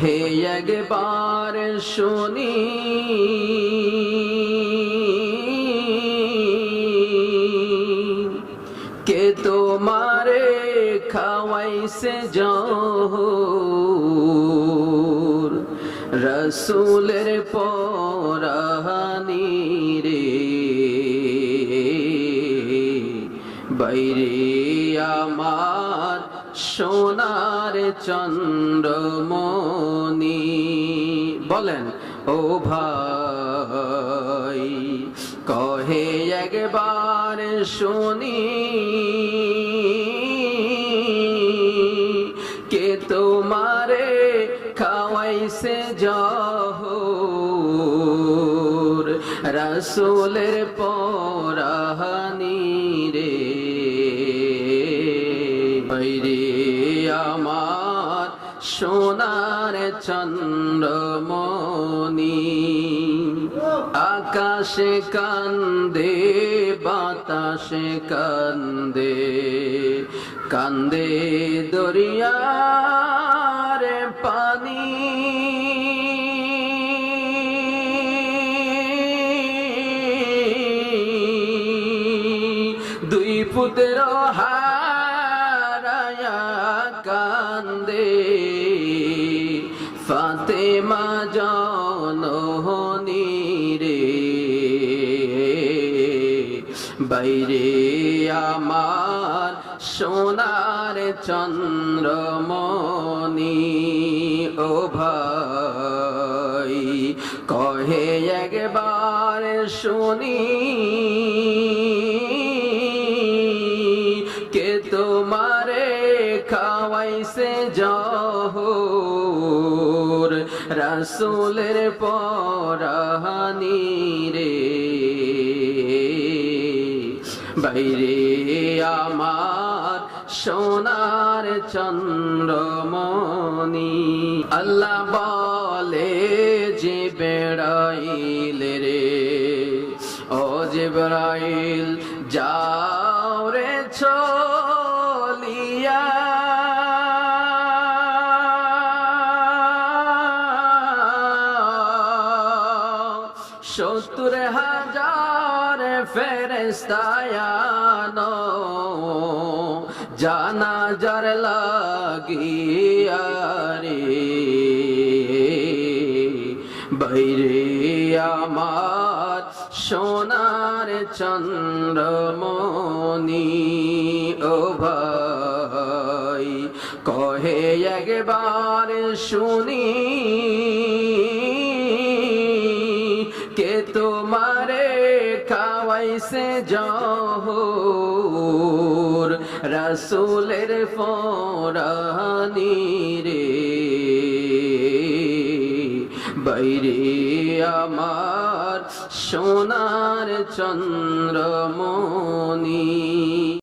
কহে একবার শুনি। কে তোমারে খাওয়াইছে জহুর? রসুলের পরাহানি রে। বাইরে আমার সোনার চন্দ্রমণি। বলেন, ও ভাই, কহে একবার শুনি, কে তোমারে খাওয়াইছে জহুর? রসুলের পরাহানি রে। বাইরে সোনার চন্দ্রমণি আকাশে কান্দে বাতাসে কান্দে কান্দে দরিয়ার পানি। দুই পুত্র হারায়া কান্দে ফাতেমা জনহনি রে। বাইরে আমার সোনার চন্দ্রমণি ও ভাই, কহে একবার শুনি। কে তোমারে খাওয়াইছে জহুর? রাসুলের পরাহানি রে। বাইরে আমার সোনার চন্দ্রমণি, আল্লাহ বলে যে বেড়াইল রে। ও যে বেড়াইল যাও সত্তর হাজার ফেরেস্তায়ানো জানা যার লাগিয়া রে বাইরে আমার সোনার চন্দ্রমণি, ও ভাই, কহে একবার শুনি। তোমারে খাওয়াইছে জহর রসুলের ফরানি রে। বাইরে আমার সোনার চন্দ্রমণি।